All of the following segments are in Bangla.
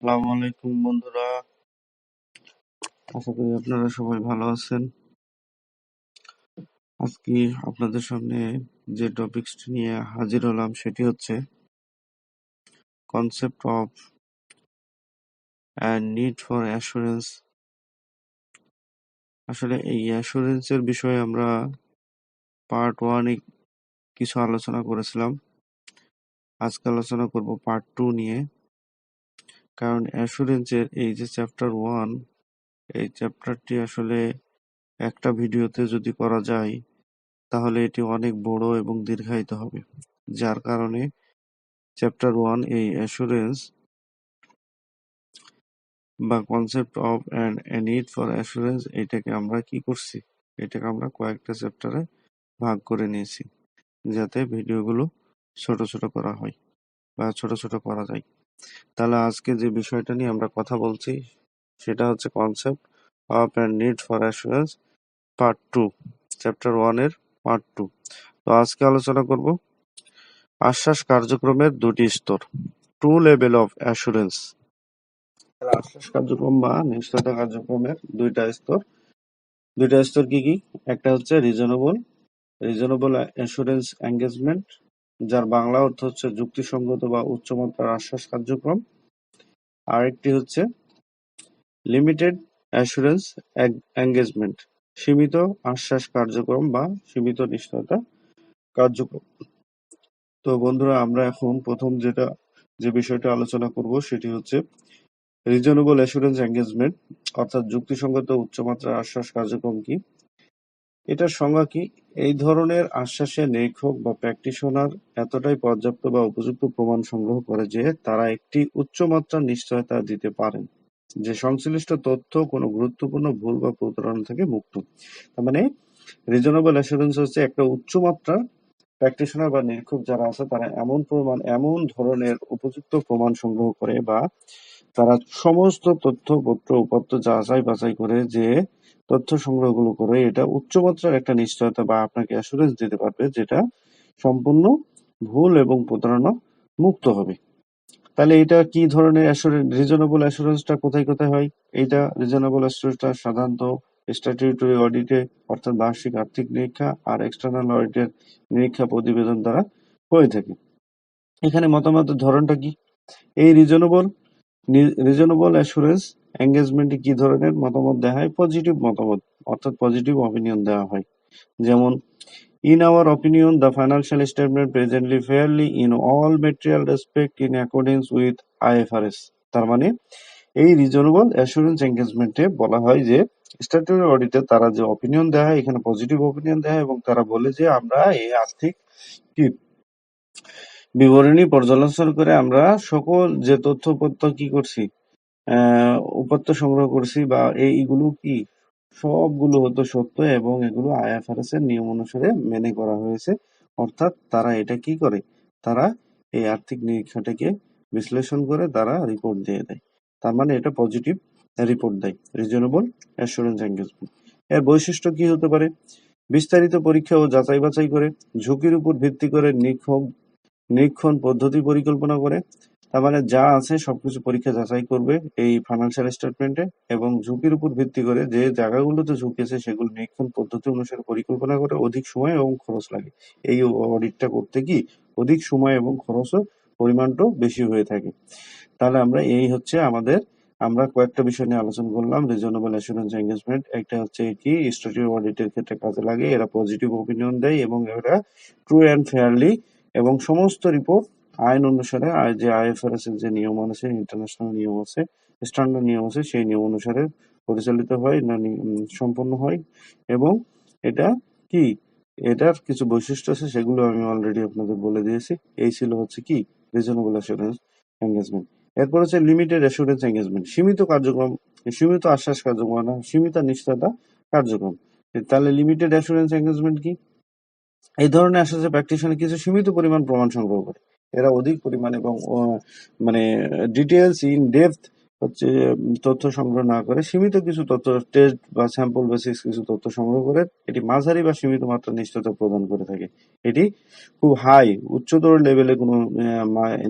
আসসালামু আলাইকুম বন্ধুরা। আশা করি আপনারা সবাই ভালো আছেন। আজকে আপনাদের সামনে যে টপিকসটি নিয়ে হাজির হলাম সেটি হচ্ছে concept of and need for assurance আসলে এই অ্যাসুরেন্সের বিষয়ে আমরা পার্ট ওয়ানে কিছু আলোচনা করেছিলাম। আজকে আলোচনা করব পার্ট টু নিয়ে। কারণ অ্যাসুরেন্সের এই যে চ্যাপ্টার ওয়ান এই চ্যাপ্টারটি আসলে একটা ভিডিওতে যদি করা যায়, তাহলে এটি অনেক বড় এবং দীর্ঘায়িত হবে। যার কারণে চ্যাপ্টার ওয়ান এই অ্যাসুরেন্স বা concept of and a need for assurance এটাকে আমরা কি করছি? এটাকে আমরা কয়েকটা চ্যাপ্টারে ভাগ করে নিয়েছি, যাতে ভিডিওগুলো ছোট ছোট করা হয় বা ছোট ছোট করা যায়। তাহলে আজকে যে বিষয়টা নিয়ে আমরা কথা বলছি, সেটা হচ্ছে concept of and need for assurance part two chapter ওয়ানের পার্ট টু তো আজকে আলোচনা করব আশ্বাস কার্যক্রমের দুটি স্তর টু লেভেল অফ অ্যাসুরেন্স আশ্বাস কার্যক্রম বা নিশ্চয়তা কার্যক্রমের দুইটা স্তর। দুইটা স্তর কি কি? একটা হচ্ছে রিজনেবল রিজনেবল অ্যাসুরেন্স এঙ্গেজমেন্ট যার বাংলা অর্থ হচ্ছে যুক্তিসঙ্গত বা উচ্চমাত্রার আশ্বাস কার্যক্রম। আরেকটি হচ্ছে লিমিটেড অ্যাসুরেন্স এঙ্গেজমেন্ট সীমিত আশ্বাস কার্যক্রম বা সীমিত নিশ্চয়তা কার্যক্রম। তো বন্ধুরা, আমরা এখন প্রথম যেটা, যে বিষয়টা আলোচনা করব সেটি হচ্ছে রিজনেবল অ্যাসুরেন্স এঙ্গেজমেন্ট অর্থাৎ যুক্তিসঙ্গত উচ্চমাত্রার আশ্বাস কার্যক্রম কি? এটার সংজ্ঞা কি? এই ধরনের আশ্বাসে নিরীক্ষক বা প্র্যাকটিশনার এতটাই পর্যাপ্ত বা উপযুক্ত প্রমাণ সংগ্রহ করে যে তারা একটি উচ্চমাত্রার নিশ্চয়তা দিতে পারেন, যে সংশ্লিষ্ট তথ্য কোনো গুরুত্বপূর্ণ ভুল বা প্রতারণা থেকে মুক্ত। তার মানে রিজনেবল অ্যাসুরেন্স হচ্ছে একটা উচ্চমাত্রার প্র্যাকটিশনার বা নিরীক্ষক যারা আছে, তারা এমন প্রমাণ, এমন ধরনের উপযুক্ত প্রমাণ সংগ্রহ করে বা তারা সমস্ত তথ্যপত্র উপাত্ত যাচাই বাছাই করে যে তথ্য সংগ্রহগুলো করে এটা উচ্চমাত্রার একটা নিশ্চয়তা বা আপনাকে অ্যাসুরেন্স দিতে পারবে যেটা সম্পূর্ণ ভুল এবং প্রতারণা মুক্ত হবে। তাহলে এটা কি ধরনের অ্যাসুরেন্স রিজনেবল অ্যাসুরেন্সটা কোথায় কোথায় হয়? এইটা রিজনেবল অ্যাসুরেন্সটা সাধারণত স্ট্যাটিউটরি অডিটে অর্থাৎ বার্ষিক আর্থিক নিরীক্ষা আর এক্সটার্নাল অডিটের নিরীক্ষা প্রতিবেদন দ্বারা হয়ে থাকে। এখানে মতামতের ধরনটা কি? এই রিজনেবল রিজনেবল অ্যাসুরেন্স এঙ্গেজমেন্টে কি ধরনের মতামত দেওয়া হয়? পজিটিভ মতামত, অর্থাৎ পজিটিভ অপিনিয়ন দেওয়া হয়। যেমন in our opinion the financial statement presently fairly in all material respect in accordance with IFRS তার মানে এই রিজনেবল অ্যাসুরেন্স এঙ্গেজমেন্টে বলা হয় যে স্ট্যাটুটারি অডিটে তারা যে অপিনিয়ন হয়, এখানে পজিটিভ অপিনিয়ন হয় এবং তারা বলে যে, আমরা এই আর্থিক কি? বিবরণী পর্যালোচনা করে আমরা সকল যে তথ্যপত্র কি করছি উপাত্ত সংগ্রহ করছি বা এইগুলো কি? সবগুলো হতো সত্য এবং এগুলো আইএফআরএস এর নিয়ম অনুসারে মেনে করা হয়েছে। অর্থাৎ তারা এটা কি করে? তারা এই আর্থিক নিরীক্ষাটাকে বিশ্লেষণ করে তারা রিপোর্ট দিয়ে দেয়। তার মানে এটা পজিটিভ রিপোর্ট দেয়। রিজনেবল অ্যাসুরেন্স এঙ্গেজমেন্ট এর বৈশিষ্ট্য কি হতে পারে? বিস্তারিত পরীক্ষা ও যাচাই বাছাই করে, ঝুঁকির উপর ভিত্তি করে নিরীক্ষক নিরীক্ষণ পদ্ধতি পরিকল্পনা করে তার মানে যা আছে সবকিছু পরীক্ষা যাচাই করবে এই ফাইন্যান্সিয়াল স্টেটমেন্টে এবং ঝুঁকির উপর ভিত্তি করে যে জায়গাগুলোতে ঝুঁকি আছে সেগুলো নিরীক্ষণ পদ্ধতি অনুসারে পরিকল্পনা করে অধিক সময় এবং খরচ লাগে। এই অডিটটা করতে কি অধিক সময় এবং খরচও পরিমাণটাও বেশি হয়ে থাকে। তাহলে আমরা এই হচ্ছে আমাদের, আমরা কয়েকটা বিষয় নিয়ে আলোচনা করলাম। রিজনেবল অ্যাসুরেন্স এঙ্গেজমেন্ট একটা হচ্ছে কি স্ট্যাটিউটরি অডিটের ক্ষেত্রে কাজে লাগে, এরা পজিটিভ ওপিনিয়ন দেয় এবং এরা ট্রু অ্যান্ড ফেয়ারলি এবং সমস্ত রিপোর্ট আইন অনুসারে যে আইএফআরএস এর যে নিয়ম আছে ইন্টারন্যাশনাল নিয়ম আছে স্ট্যান্ডার্ড নিয়ম আছে, সেই নিয়ম অনুসারে পরিচালিত হয় না সম্পন্ন হয়। এবং এটা কি? এটার কিছু বৈশিষ্ট্য আছে, সেগুলো আমি অলরেডি আপনাদের বলে দিয়েছি। এই ছিল হচ্ছে কি? রিজনেবল অ্যাসুরেন্স এঙ্গেজমেন্ট এরপর হচ্ছে লিমিটেড অ্যাসুরেন্স এঙ্গেজমেন্ট সীমিত কার্যক্রম, সীমিত আশ্বাস কার্যক্রম না, সীমিত নিশ্চয়তা কার্যক্রম। তাহলে লিমিটেড অ্যাসুরেন্স এঙ্গেজমেন্ট কি? এই ধরনের আশ্বাসের প্র্যাকটিশনার কিছু সীমিত পরিমাণ প্রমাণ সংগ্রহ করে। এরা অধিক পরিমাণ এবং মানে ডিটেলস ইন ডেপথ হচ্ছে তথ্য সংগ্রহ না করে, সীমিত কিছু তথ্য টেস্ট বা স্যাম্পল বেসিস কিছু তথ্য সংগ্রহ করে, এটি মাঝারি বা সীমিত মাত্রা নিশ্চয়তা প্রদান করে থাকে। এটি খুব হাই উচ্চতর লেভেলে কোনো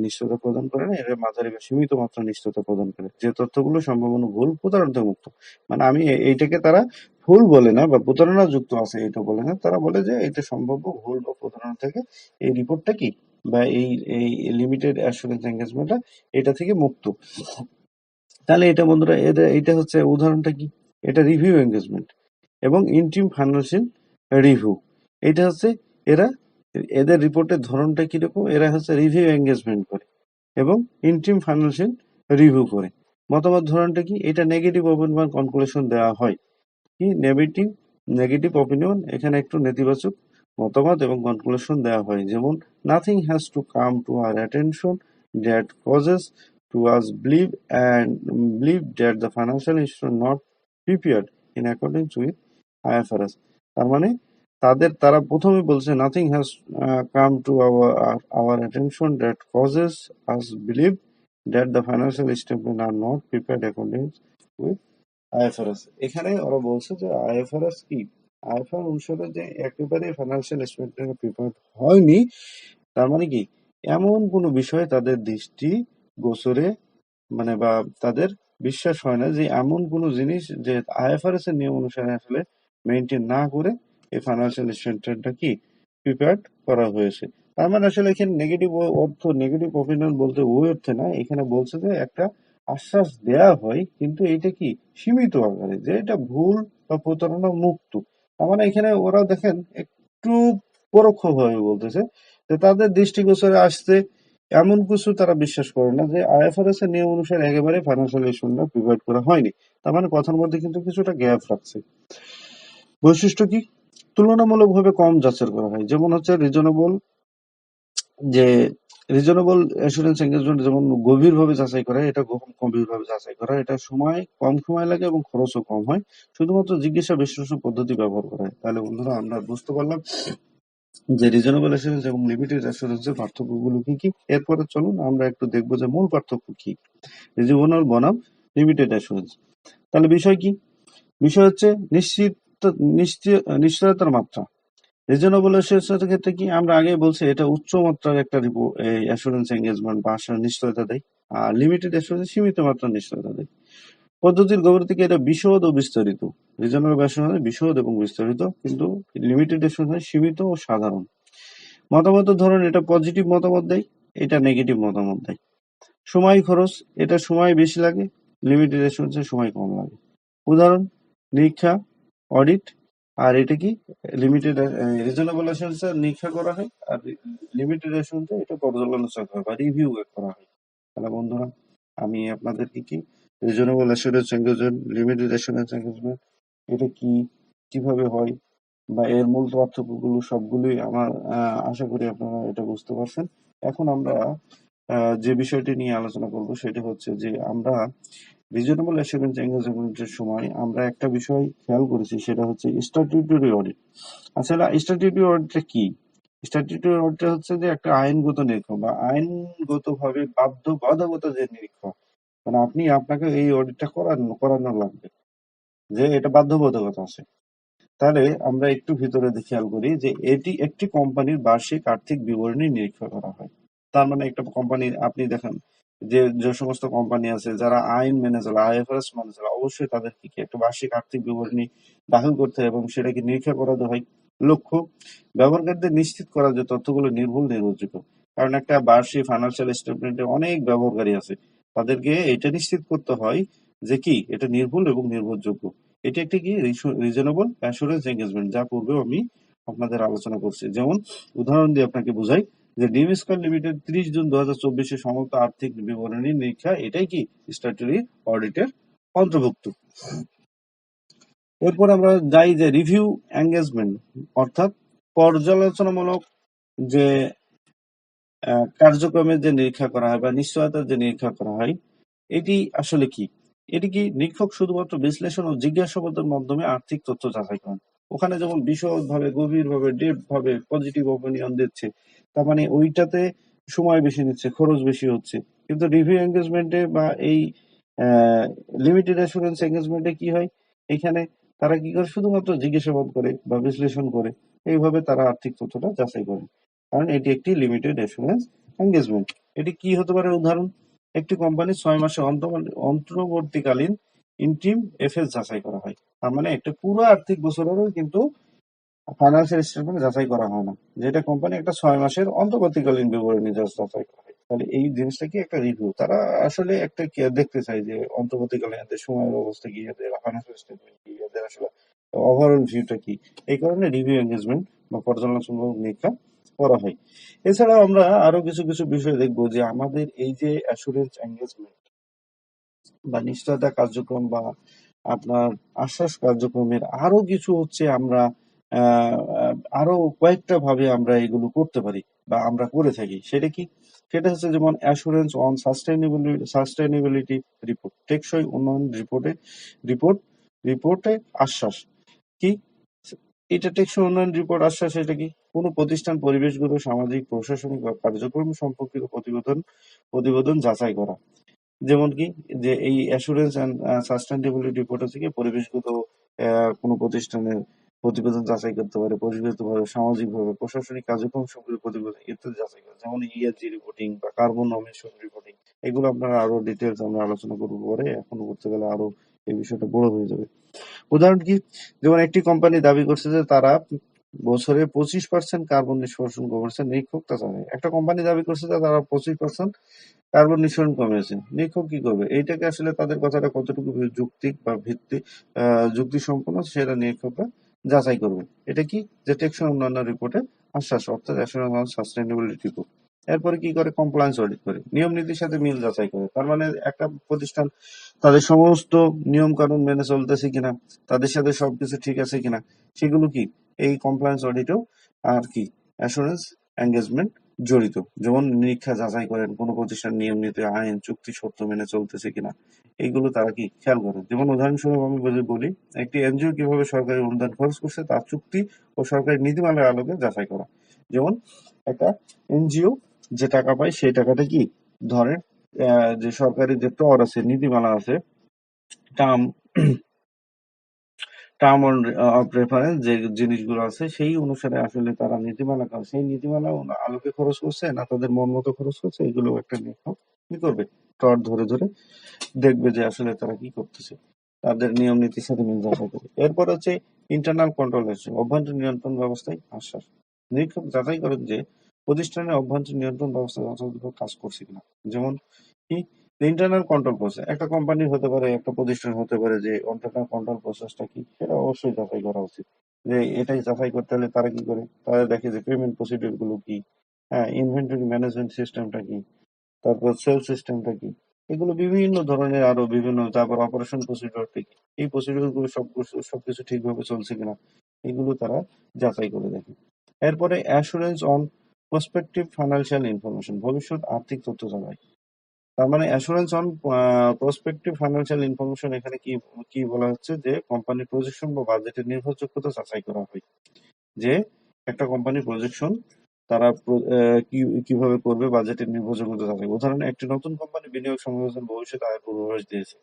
নিশ্চয়তা প্রদান করে না এটা মাঝারি বা সীমিত মাত্রা নিশ্চয়তা প্রদান করে। যে তথ্যগুলো সম্ভাবনা ভুল প্রতারণা মুক্ত মানে আমি এইটাকে তারা ভুল বলে না, বা প্রতারণা যুক্ত আছে এটা বলে না, তারা বলে যে এটা সম্ভাব্য ভুল বা প্রতারণা থেকে এই রিপোর্টটা কি? বা এই এই লিমিটেড অ্যাসুরেন্স এঙ্গেজমেন্টটা এটা থেকে মুক্ত। তাহলে এটা বন্ধুরা এদের এটা হচ্ছে উদাহরণটা কি? এটা রিভিউ এঙ্গেজমেন্ট এবং ইন্টিম ফাইন্যান্সিয়াল রিভিউ এটা হচ্ছে এরা, এদের রিপোর্টের ধরনটা কীরকম? এরা হচ্ছে রিভিউ এঙ্গেজমেন্ট করে এবং ইন্টিম ফাইন্যান্সিয়াল রিভিউ করে। মতামত ধরনটা কি? এটা নেগেটিভ অপিনিয়ন কনক্লুশন দেওয়া হয়। কি? নেগেটিভ নেগেটিভ অপিনিয়ন এখানে একটু নেতিবাচক মতামত এবং কনক্লুশন দেওয়া হয়। যেমন nothing has to come to our attention that causes to us believe and believe that the financial institute not prepared in accordance with IFRS তার মানে তাদের, তারা প্রথমে বলছে nothing has come to our our attention that causes us believe that the financial statement are not prepared according with IFRS এখানে ওরা বলছে যে আইএফআরএস কি? আইএফআর অনুসারে যে একেবারে ফাইন্যান্সিয়াল স্টেটমেন্ট প্রিপেয়ার হয়নি, তার মানে কি? এমন কোনো বিষয়ে তাদের দৃষ্টি গোচরে মানে বা তাদের বিশ্বাস হয় না যে এমন কোনো জিনিস যে আইএফআরএস এর নিয়ম অনুসারে আসলে মেনটেন না করে এই ফাইন্যান্সিয়াল স্টেটমেন্টটা কি প্রিপেয়ার করা হয়েছে। তার মানে আসলে এখানে নেগেটিভ অর্থ নেগেটিভ অপিনিয়ন বলতে ওই অর্থে না, এখানে বলছে যে একটা আশ্বাস দেয়া হয়, কিন্তু এটা কি? সীমিত আকারে, যে এটা ভুল বা প্রতারণা মুক্ত। তার মানে এখানে ওরা দেখেন একটু পরোক্ষভাবে বলতেছে যে তাদের দৃষ্টিগোচরে আসতে এমন কিছু তারা বিশ্বাস করে না যে আইএফআরএস এর নিয়ম অনুসারে একেবারে ফাইন্যান্সিয়াল ইস্যুটা প্রিভাইড করা হয়নি। তার মানে কথার মধ্যে কিন্তু কিছুটা গ্যাপ রাখছে। বৈশিষ্ট্য কি? তুলনামূলকভাবে কম যাচাই করা হয়। যেমন হচ্ছে রিজনেবল যে রিজনেবল অ্যাসুরেন্স এঙ্গেজমেন্ট যেমন গভীরভাবে যাচাই করা, এটা গভীরভাবে যাচাই করা, এটা সময়, কম সময় লাগে এবং খরচও কম হয়। শুধুমাত্র জিজ্ঞাসা বিশ্লেষণ পদ্ধতি ব্যবহার করা হয়। তাহলে বন্ধুরা, আমরা বুঝতে পারলাম যে রিজনেবল অ্যাসুরেন্স এবং লিমিটেড অ্যাসুরেন্সের পার্থক্যগুলো কি কি। এরপরে চলুন, আমরা একটু দেখব যে মূল পার্থক্য কি। রিজনেবল বনাম লিমিটেড অ্যাসুরেন্স তাহলে বিষয় কি? বিষয় হচ্ছে নিশ্চিত, নিশ্চয়- নিশ্চয়তার মাত্রা। রিজনেবল অ্যাসুরেন্সের ক্ষেত্রে কি আমরা আগে বলছি, এটা উচ্চ মাত্রার একটা অ্যাসুরেন্স এঙ্গেজমেন্ট বা আশা নিশ্চয়তা দেয়, আর লিমিটেড অ্যাসুরেন্স সীমিত মাত্রার নিশ্চয়তা দেয়। পদ্ধতির গভীর থেকে এটা বিশদ ও বিস্তারিত। রিজনেবল অ্যাসুরেন্স বিশদ এবং বিস্তারিত, কিন্তু লিমিটেড অ্যাসুরেন্স সীমিত ও সাধারণ। মতামতের ধরন, এটা পজিটিভ মতামত দেয়, এটা নেগেটিভ মতামত দেয়। সময় খরচ, এটা সময় বেশি লাগে লিমিটেড অ্যাসুরেন্সের সময় কম লাগে। উদাহরণ, নিরীক্ষা অডিট আর এটা কি? লিমিটেড রিজনেবল অ্যাসুরেন্স নিরীক্ষা করা হয়, আর লিমিটেড অ্যাসুরেন্স এটা পর্যালোচনা করা বা রিভিউ করা হয়। তাহলে বন্ধুরা, আমি আপনাদেরকে কি reasonable assurance engagement limited assurance engagement এটা কি, কীভাবে হয়, বা এর মূল পার্থক্যগুলো সবগুলোই আমার আশা করি আপনারা এটা বুঝতে পারছেন। এখন আমরা যে বিষয়টি নিয়ে আলোচনা করব, সেটা হচ্ছে যে আমরা রিজনেবল অ্যাসুরেন্স এঙ্গেজমেন্টের সময় আমরা একটা বিষয় খেয়াল করেছি, সেটা হচ্ছে স্ট্যাটিউটরি অডিট আসলে স্ট্যাটিউটরি অডিটটা কি? স্ট্যাটিউটরি অডিটটা হচ্ছে যে একটা আইনগত নিরীক্ষা বা আইনগতভাবে বাধ্য বাধ্যকতা যে নিরীক্ষা মানে আপনি আপনাকে এই অডিটটা করানো করানো লাগবে, যে এটা বাধ্যবাধকতা আছে। তাহলে আমরা একটু ভিতরে খেয়াল করি যে এটি একটি কোম্পানির বার্ষিক আর্থিক বিবরণী নিরীক্ষা করা হয়। তার মানে একটা কোম্পানি আপনি দেখেন যে যে সমস্ত কোম্পানি আছে, যারা আইন মেনে চলে আইএফআরএস মেনে চলে, অবশ্যই তাদেরকে কি একটা বার্ষিক আর্থিক বিবরণী দাখিল করতে হয় এবং সেটাকে নিরীক্ষা করাতে হয়। লক্ষ্য, ব্যবহারকারীদের নিশ্চিত করা যে তথ্যগুলো নির্ভুল নির্ভরযোগ্য। কারণ একটা বার্ষিক ফাইন্যান্সিয়াল স্টেটমেন্টে অনেক ব্যবহারকারী আছে। তাদেরকে এটা নিশ্চিত করতে হয় যে কি, এটা নির্ভুল এবং নির্ভরযোগ্য। এটি একটি কি রিজনেবল অ্যাসুরেন্স এঙ্গেজমেন্ট যা পূর্বে আমি আপনাদের আলোচনা করছি। যেমন, উদাহরণ দিয়ে আপনাকে বোঝাই। যে স্কয়ার লিমিটেড ত্রিশ জুন দু হাজার চব্বিশে সমস্ত আর্থিক বিবরণী নিরীক্ষা, এটাই কি স্ট্যাটুরি অডিটের অন্তর্ভুক্ত? এরপর আমরা যাই যে রিভিউ এঙ্গেজমেন্ট অর্থাৎ পর্যালোচনামূলক যে কার্যক্রমের যে নিরীক্ষা করা হয় বা নিশ্চয়তার যে নিরীক্ষা করা হয়, এটি আসলে কি? এটি কি নিরীক্ষক শুধুমাত্র বিশ্লেষণ ও জিজ্ঞাসাবাদের মাধ্যমে আর্থিক তথ্য যাচাই করেন? ওখানে যেমন বিশদ ভাবে গভীর ভাবে ডেপ ভাবে পজিটিভ অপিনিয়ন দিচ্ছে, তার মানে ওইটাতে সময় বেশি নিচ্ছে, খরচ বেশি হচ্ছে। কিন্তু রিভিউ এঙ্গেজমেন্টে বা এই লিমিটেড অ্যাসুরেন্স এঙ্গেজমেন্টে কি হয়? এখানে তারা কি করে? শুধুমাত্র জিজ্ঞাসাবাদ করে বা বিশ্লেষণ করে। এইভাবে তারা আর্থিক তথ্যটা যাচাই করে। কারণ এটি একটি লিমিটেড অ্যাসুরেন্স এঙ্গেজমেন্ট এটি কি হতে পারে? উদাহরণ, একটি কোম্পানি ছয় মাসে অন্ত- অন্তর্বর্তীকালীন ইন্টিম এফএস যাচাই করা হয়। তার মানে একটা পুরো আর্থিক বছরেরও কিন্তু ফাইন্যান্সিয়াল স্টেটমেন্ট যাচাই করা হয় না। যেটা কোম্পানি একটা ছয় মাসের অন্তর্বর্তীকালীন বিবরণী যাচাই করা। তাহলে এই জিনিসটা কি একটা রিভিউ তারা আসলে একটা দেখতে চায় যে অন্তর্বর্তীকালীন এদের সময়ের অবস্থা কি, এদের ফাইন্যান্সিয়াল স্টেটমেন্ট কি, এদের আসলে ওভারঅল ভিউটা কি? এই কারণে রিভিউ এঙ্গেজমেন্ট বা পর্যালোচনামূলক নিরীক্ষা করা হয়। এছাড়াও আমরা আরও কিছু কিছু বিষয় দেখব যে আমাদের এই যে অ্যাসুরেন্স এঙ্গেজমেন্ট বা নিশ্চয়তা কার্যক্রম বা আপনার আশ্বাস কার্যক্রমের আরও কিছু হচ্ছে আমরা আরও কয়েকটা ভাবে আমরা এগুলো করতে পারি বা আমরা করে থাকি। সেটা কি? সেটা হচ্ছে যেমন assurance on sustainability sustainability report টেকসই উন্নয়ন রিপোর্টে রিপোর্ট রিপোর্টে আশ্বাস। কি? এটা টেকসই উন্নয়ন রিপোর্ট আশ্বাস, এটা কি? কোনো প্রতিষ্ঠান, পরিবেশগত, সামাজিক, প্রশাসনিক বা কার্যক্রম সম্পর্কিত প্রতিবেদন প্রতিবেদন যাচাই করা। যেমন কি, যে এই অ্যাসুরেন্স অ্যান্ড সাস্টেনেবিলিটি রিপোর্ট হচ্ছে কি, পরিবেশগত কোনো প্রতিষ্ঠানের প্রতিবেদন যাচাই করতে পারে, পরিবেশগতভাবে, সামাজিকভাবে, প্রশাসনিক কার্যক্রম সম্পর্কিত প্রতিবেদন ইত্যাদি যাচাই করে। যেমন ইএসজি রিপোর্টিং বা কার্বন এমিশন রিপোর্টিং এগুলো আপনারা আরও ডিটেলস আমরা আলোচনা করব পরে, এখন করতে গেলে আরও এই বিষয়টা বড় হয়ে যাবে। উদাহরণ কি, যেমন একটি কোম্পানি দাবি করছে যে তারা বছরে পঁচিশ পার্সেন্ট কার্বন নিষ্কাশন কমেছে নিরীক্ষক তা জানে। একটা কোম্পানি দাবি করছে যে তারা পঁচিশ পার্সেন্ট কার্বন নিঃসরণ কমেছে। নিরীক্ষক কি করবে? এইটাকে আসলে তাদের কথাটা কতটুকু যুক্তিক বা ভিত্তি যুক্তি সম্পন্ন সেটা নিরীক্ষকরা যাচাই করবে। এটা কি? যে টেকসই উন্নয়ন রিপোর্টে আশ্বাস, অর্থাৎ অ্যাসুরেন্স সাস্টেনেবিলিটি রিপোর্ট। এরপরে কি করে? কমপ্লায়েন্স অডিট করে। নিয়ম নীতির সাথে মিল যাচাই করে। তার মানে একটা প্রতিষ্ঠান তাদের সমস্ত নিয়ম কানুন মেনে চলতেছে কিনা, তাদের সাথে সবকিছু ঠিক আছে কিনা, সেগুলো কি? এই কমপ্লায়েন্স অডিটেও আর কি? অ্যাসুরেন্স এঙ্গেজমেন্ট জড়িত। যেমন নিরীক্ষা যাচাই করেন, কোনো প্রতিষ্ঠান নিয়ম নীতি আইন, চুক্তি, শর্ত মেনে চলতেছে কিনা, এইগুলো তারা কি খেয়াল করেন? যেমন উদাহরণস্বরূপ আমি যদি বলি, একটি এনজিও কীভাবে সরকারি অনুদান খরচ করছে, তার চুক্তি ও সরকারি নীতিমালার আলোকে যাচাই করা। যেমন একটা এনজিও যে টাকা পায়, সেই টাকাটা কি? ধরেন যে সরকারি যে টর আছে, নীতিমালা আছে টার্ম টার্ম অফ রেফারেন্স যে জিনিসগুলো আছে, সেই অনুসারে আসলে তারা নীতিমালা করে। সেই নীতিমালা আলোকে খরচ করছে, না তাদের মন মতো খরচ করছে এগুলো একটা নিরীক্ষক কি করবে? টর ধরে ধরে দেখবে যে আসলে তারা কি করতেছে। তাদের নিয়ম নীতির সাথে মিল যাচাই করে এরপর হচ্ছে ইন্টারনাল কন্ট্রোল অভ্যন্তরীণ নিয়ন্ত্রণ ব্যবস্থায় আশ্বাস। নিরীক্ষক যাচাই করেন যে প্রতিষ্ঠানের অভ্যন্তরীণ নিয়ন্ত্রণ ব্যবস্থা যথাযথ কাজ করছে কিনা। যেমন কি ইন্টারনাল কন্ট্রোল প্রসেস একটা কোম্পানি হতে পারে, একটা প্রতিষ্ঠান হতে পারে, যে ইন্টারনাল কন্ট্রোল প্রসেসটা কি, সেটা অবশ্যই যাচাই করা উচিত। যে এটাই যাচাই করতে হলে তারা কি করে? তারা দেখে যে পেমেন্ট প্রসিডিউরগুলো কি হ্যাঁ ইনভেন্টরি ম্যানেজমেন্ট সিস্টেমটা কি, তারপর সেল সিস্টেমটা কি, এগুলো বিভিন্ন ধরনের আরও বিভিন্ন, তারপর অপারেশন প্রসিডিউরটা কি, এই প্রসিডিউরগুলো সব সবকিছু ঠিকভাবে চলছে কিনা, এগুলো তারা যাচাই করে দেখে। এরপরে assurance on prospective financial information ভবিষ্যৎ আর্থিক তথ্য জানায়। তার মানে assurance on prospective financial information এখানে কি কি বলা হচ্ছে যে কোম্পানির প্রজেকশন বা বাজেটের নির্ভরযোগ্যতা যাচাই করা হয়। যে একটা কোম্পানির প্রজেকশন তারা কীভাবে করবে বাজেটের নির্ভরযোগ্যতা যাচাই। উদাহরণ, একটি নতুন কোম্পানি বিনিয়োগ সংযোজন ভবিষ্যৎ আয়ের পূর্বাভাস দিয়েছে।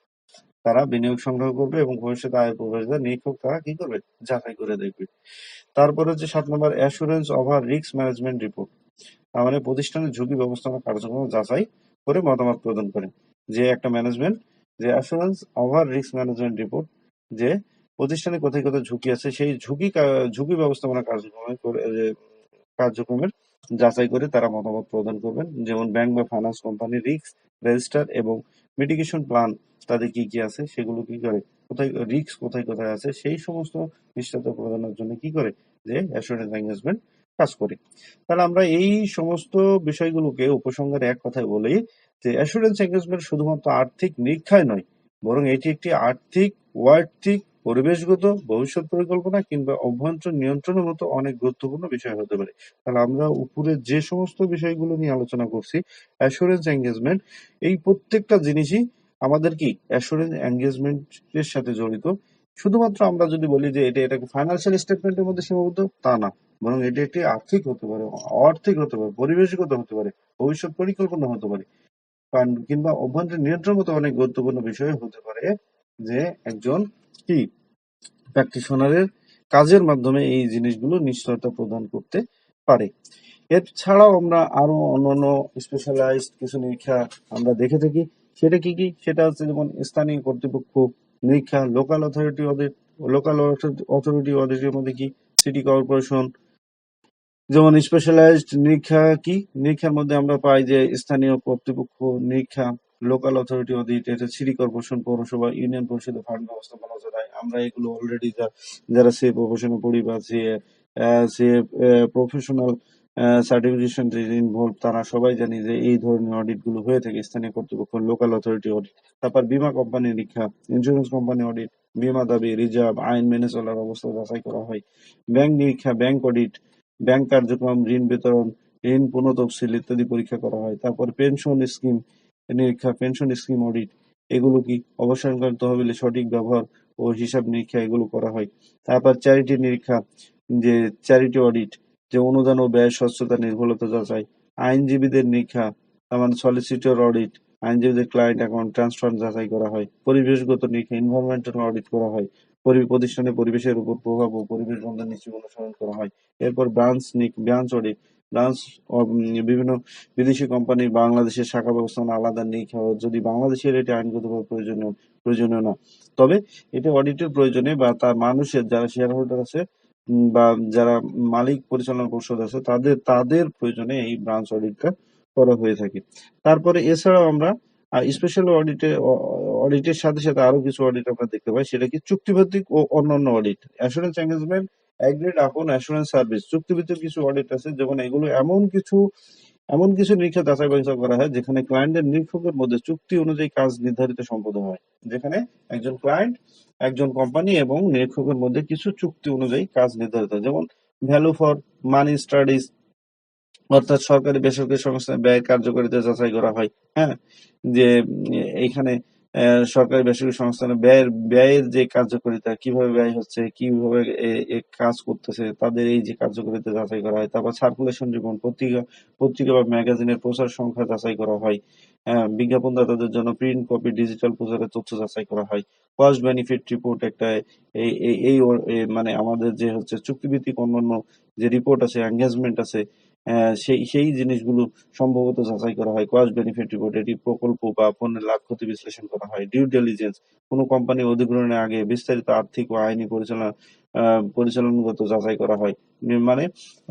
তারা বিনিয়োগ সংগ্রহ করবে এবং ভবিষ্যৎ আয়ের পূর্বাভাস নিরীক্ষক তারা কি করবে? যাচাই করে দেখবে। তারপরে হচ্ছে সাত নম্বর assurance over risk management report তার মানে প্রতিষ্ঠানের ঝুঁকি ব্যবস্থাপনা কার্যক্রম যাচাই করে মতামত প্রদান করে যে একটা ম্যানেজমেন্ট যে assurance over risk management report যে প্রতিষ্ঠানে কোথায় কোথায় ঝুঁকি আছে, সেই ঝুঁকি ঝুঁকি ব্যবস্থাপনা কার্যক্রমে করে কার্যক্রমের যাচাই করে তারা মতামত প্রদান করবেন। যেমন ব্যাংক বা ফাইন্যান্স কোম্পানি রিস্ক রেজিস্টার এবং মিটিগেশন প্ল্যান তাদের কি কি আছে, সেগুলো কি করে, কোথায় রিস্ক কোথায় কোথায় আছে, সেই সমস্ত নিশ্চয়তা প্রদানের জন্য কি করে, যে অ্যাসুরেন্স এঙ্গেজমেন্ট কাজ করে। তাহলে আমরা এই সমস্ত বিষয়গুলোকে উপসংহারে এক কথায় বলি যে অ্যাসুরেন্স এঙ্গেজমেন্ট শুধুমাত্র আর্থিক নিরীক্ষায় নয়, বরং এটি একটি আর্থিক, ওয়ার্থিক, পরিবেশগত, ভবিষ্যৎ পরিকল্পনা কিংবা অভ্যন্তরীণ নিয়ন্ত্রণের মতো অনেক গুরুত্বপূর্ণ বিষয় হতে পারে। তাহলে আমরা উপরে যে সমস্ত বিষয়গুলো নিয়ে আলোচনা করছি অ্যাসুরেন্স এঙ্গেজমেন্ট এই প্রত্যেকটা জিনিসই আমাদের কি? অ্যাসুরেন্স এঙ্গেজমেন্টের সাথে জড়িত। শুধুমাত্র আমরা যদি বলি যে এটা, এটাকে ফাইন্যান্সিয়াল স্টেটমেন্টের মধ্যে সীমাবদ্ধ, তা না। বরং এটি একটি আর্থিক হতে পারে আর্থিক হতে পারে, পরিবেশগত হতে পারে, ভবিষ্যৎ পরিকল্পনা হতে পারে। কিংবা অভ্যন্তরীণ নিয়ন্ত্রণ মতো অনেক গুরুত্বপূর্ণ বিষয় হতে পারে যে একজন কি? প্র্যাকটিশনারের কাজের মাধ্যমে এই জিনিসগুলো নিশ্চয়তা প্রদান করতে পারে। এছাড়াও আমরা আরও অন্যান্য স্পেশালাইজড কিছু নিরীক্ষা আমরা দেখে থাকি। সেটা কি কি? সেটা হচ্ছে যেমন স্থানীয় কর্তৃপক্ষ নিরীক্ষা local authority audit local authority অডিটের মধ্যে কি? সিটি কর্পোরেশন যেমন স্পেশালাইজড নিরীক্ষা কি? নিরীক্ষার মধ্যে আমরা পাই যে স্থানীয় কর্তৃপক্ষ নিরীক্ষা লোকাল অথরিটি অডিট এটা সিটি কর্পোরেশন, পৌরসভা ইউনিয়ন পরিষদের ফান্ড ব্যবস্থাপনা যায়। আমরা এগুলো অলরেডি যারা সে প্রফেশনে পড়ি বা সে প্রফেশনাল সার্টিফিকেশন ইনভলভ তারা সবাই জানি যে এই ধরনের অডিটগুলো হয়ে থাকে স্থানীয় কর্তৃপক্ষ লোকাল অথরিটি অডিট তারপর বীমা কোম্পানি নিরীক্ষা ইন্স্যুরেন্স কোম্পানি অডিট বীমা দাবি রিজার্ভ আইন মেনে চলার অবস্থা যাচাই করা হয়। ব্যাংক নিরীক্ষা ব্যাংক অডিট ব্যাংক কার্যক্রম, ঋণ বিতরণ, ঋণ পুনঃতফসিল ইত্যাদি পরীক্ষা করা হয়। তারপর পেনশন স্কিম নিরীক্ষা, পেনশন স্কিম অডিট, এগুলো কি অবসানকারী তহবিলে সঠিক ব্যবহার ও হিসাব নিরীক্ষা এগুলো করা হয়। তারপর চ্যারিটি নিরীক্ষা, যে চ্যারিটি অডিট, যে অনুদান ও ব্যয় স্বচ্ছতা নির্ভুলতা যাচাই, আইনজীবীদের নিরীক্ষা তার সলিসিটর অডিট আইনজীবীদের ক্লায়েন্ট অ্যাকাউন্ট ট্রান্সফার যাচাই করা হয়, পরিবেশগত নিরীক্ষা এনভায়রনমেন্টাল অডিট করা হয়। প্রতিষ্ঠানে পরিবেশের উপর প্রভাব ও পরিবেশ বন্ধন নীতি অনুসরণ করা হয়। এরপর ব্রাঞ্চ ব্রাঞ্চ অডিট। ব্রাঞ্চ বিভিন্ন বিদেশি কোম্পানি বাংলাদেশের শাখা ব্যবস্থাপনা আলাদা নিরীক্ষা যদি বাংলাদেশের এটি আইনগতভাবে প্রয়োজনীয় প্রয়োজনীয় না। তবে এটি অডিটের প্রয়োজনে বা তার মানুষের যারা শেয়ার হোল্ডার আছে বা যারা মালিক পরিচালনা পরিষদ আছে, তাদের তাদের প্রয়োজনে এই ব্রাঞ্চ অডিটটা করা হয়ে থাকে। তারপরে এছাড়াও আমরা স্পেশাল অডিটে অডিটের সাথে সাথে আরও কিছু অডিট আমরা দেখতে পাই, সেটা কি চুক্তিভিত্তিক ও অন্যান্য audit assurance engagement agreed upon assurance service চুক্তিভিত্তিক কিছু অডিট আছে, যেমন এগুলো এমন কিছু এমন কিছু নিরীক্ষা যাচাই বাছাই করা হয়, যেখানে ক্লায়েন্টের নিরীক্ষকের মধ্যে চুক্তি অনুযায়ী কাজ নির্ধারিত সম্পাদন হয়। যেখানে একজন ক্লায়েন্ট একজন কোম্পানি এবং নিরীক্ষকের মধ্যে কিছু চুক্তি অনুযায়ী কাজ নির্ধারিত যেমন ভ্যালু ফর মানি স্টাডিজ অর্থাৎ সরকারি বেসরকারি সংস্থা ব্যয় কার্যকারিতা যাচাই করা হয় হ্যাঁ? যে এইখানে সরকারি বেসরকারি সংস্থান ব্যয়ের ব্যয়ের যে কার্যকারিতা, কীভাবে ব্যয় হচ্ছে, কীভাবে কাজ করতেছে, তাদের এই যে কার্যকারিতা যাচাই করা হয়, তারপর সার্কুলেশন রিপোর্ট পত্রিকা পত্রিকা বা ম্যাগাজিনের প্রচার সংখ্যা যাচাই করা হয়। বিজ্ঞাপনদাতাদের জন্য প্রিন্ট কপি ডিজিটাল প্রচারের তথ্য যাচাই করা হয়। কস্ট বেনিফিট রিপোর্ট একটা, এই এই মানে আমাদের যে হচ্ছে চুক্তিভিত্তিক অন্যান্য যে রিপোর্ট আছে এঙ্গেজমেন্ট আছে সেই সেই জিনিসগুলো সম্ভবত যাচাই করা হয়। কস্ট বেনিফিট রিপোর্ট এটি প্রকল্প বা পণ্যের লাভ ক্ষতি বিশ্লেষণ করা হয়। ডিউ ডেলিজেন্স কোনো কোম্পানি অধিগ্রহণের আগে বিস্তারিত আর্থিক ও আইনি পরিচালনা পরিচালনাগত যাচাই করা হয়। মানে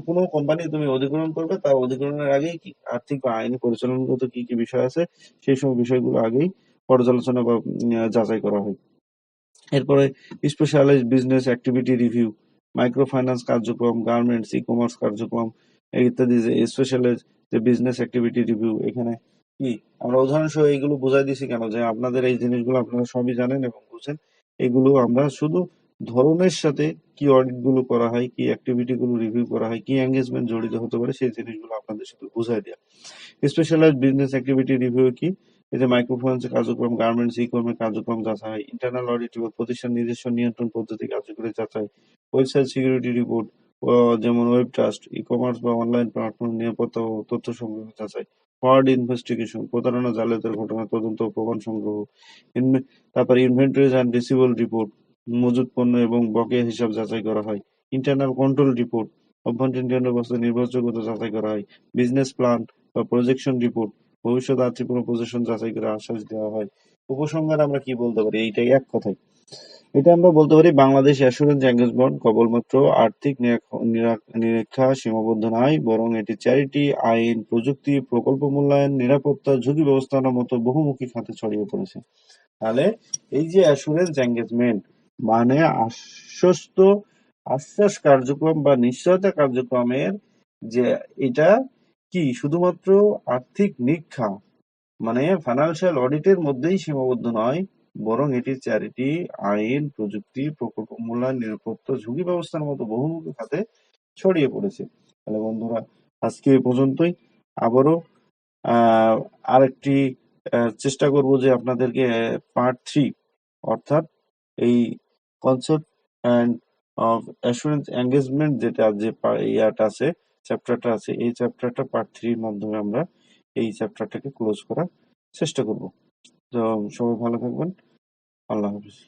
কোনো কোম্পানি তুমি অধিগ্রহণ করবে, তার অধিগ্রহণের আগেই কি আর্থিক বা আইনি পরিচালনাগত কি কি বিষয় আছে, সেই সব বিষয়গুলো আগেই পর্যালোচনা বা যাচাই করা হয়। এরপরে specialise business activity review micro finance কার্যক্রম গার্মেন্টস ই কমার্স কার্যক্রম, ইত্যাদি যে স্পেশালাইজ যে বিজনেস অ্যাক্টিভিটি রিভিউ এখানে কি? আমরা উদাহরণসহ এইগুলো বুঝাই দিছি কেন? যে আপনাদের এই জিনিসগুলো আপনারা সবই জানেন এবং বুঝেন। এগুলো আমরা শুধু ধরনের সাথে কি অডিটগুলো করা হয়, কি অ্যাক্টিভিটি গুলো রিভিউ করা হয়, কি এঙ্গেজমেন্ট জড়িত হতে পারে, সেই জিনিসগুলো আপনাদের সাথে বুঝাই দেওয়া স্পেশালাইজ বিজনেস অ্যাক্টিভিটি রিভিউ কি? যে মাইক্রোফিন্যান্সের কার্যক্রম গার্মেন্টস ই কার্যক্রম যাচাই ইন্টারনাল অডিট রিপোর্ট প্রতিষ্ঠান নিজস্ব নিয়ন্ত্রণ পদ্ধতি কার্যকরী যাচাই ওয়েবসাইট সিকিউরিটি রিপোর্ট যেমন ওয়েব ট্রাস্ট ই কমার্স বা অনলাইন প্ল্যাটফর্ম নিরাপত্তা ও তথ্য সংগ্রহ যাচাই ফ্রড ইনভেস্টিগেশন প্রতারণা, জালিয়াতের ঘটনা, তদন্ত প্রমাণ সংগ্রহ তারপর ইনভেন্টরিজ অ্যান্ড রিসিভেবল রিপোর্ট মজুত পণ্য এবং বকেয়া হিসাব যাচাই করা হয়। ইন্টারনাল কন্ট্রোল রিপোর্ট অভ্যন্তরীণ টেন্ডার ব্যবস্থা নির্ভরযোগ্যতা যাচাই করা হয়। বিজনেস প্ল্যান বা প্রজেকশন রিপোর্ট ভবিষ্যৎ আর্থিক প্রপোজিশন যাচাই করে আশ্বাস দেওয়া হয়। উপসংহারে আমরা কি বলতে পারি? এইটাই এক কথায়। এটা আমরা বলতে পারি বাংলাদেশ অ্যাসুরেন্স এঙ্গেজমেন্ট কেবলমাত্র আর্থিক নিরীক্ষা, সীমাবদ্ধ নয়, বরং এটি চ্যারিটি আইন, প্রযুক্তি, প্রকল্প মূল্যায়ন, নিরাপত্তা, ঝুঁকি ব্যবস্থাপনার মতো বহুমুখী খাতে ছড়িয়ে পড়েছে। তাহলে এই যে অ্যাসুরেন্স এঙ্গেজমেন্ট মানে আশ্বস্ত, আশ্বাস কার্যক্রম বা নিশ্চয়তা কার্যক্রমের যে এটা কি? শুধুমাত্র আর্থিক নিরীক্ষা মানে ফাইন্যান্সিয়াল অডিটের মধ্যেই সীমাবদ্ধ নয়, বরং এটি চ্যারিটি আইন, প্রযুক্তি, প্রকল্প মূল্যায়ন, নিরাপত্তা, ঝুঁকি ব্যবস্থার মতো বহুমুখী খাতে ছড়িয়ে পড়েছে। তাহলে বন্ধুরা, আজকে এই পর্যন্তই। আবারও আরেকটি চেষ্টা করব যে আপনাদেরকে পার্ট থ্রি অর্থাৎ এই concept and of assurance engagement যেটা যে ইয়াটা আছে চ্যাপ্টারটা আছে, এই চ্যাপ্টারটা পার্ট থ্রির মাধ্যমে আমরা এই চ্যাপ্টারটাকে ক্লোজ করার চেষ্টা করব। তো সবাই ভালো থাকবেন। আল্লাহ হাফিজ।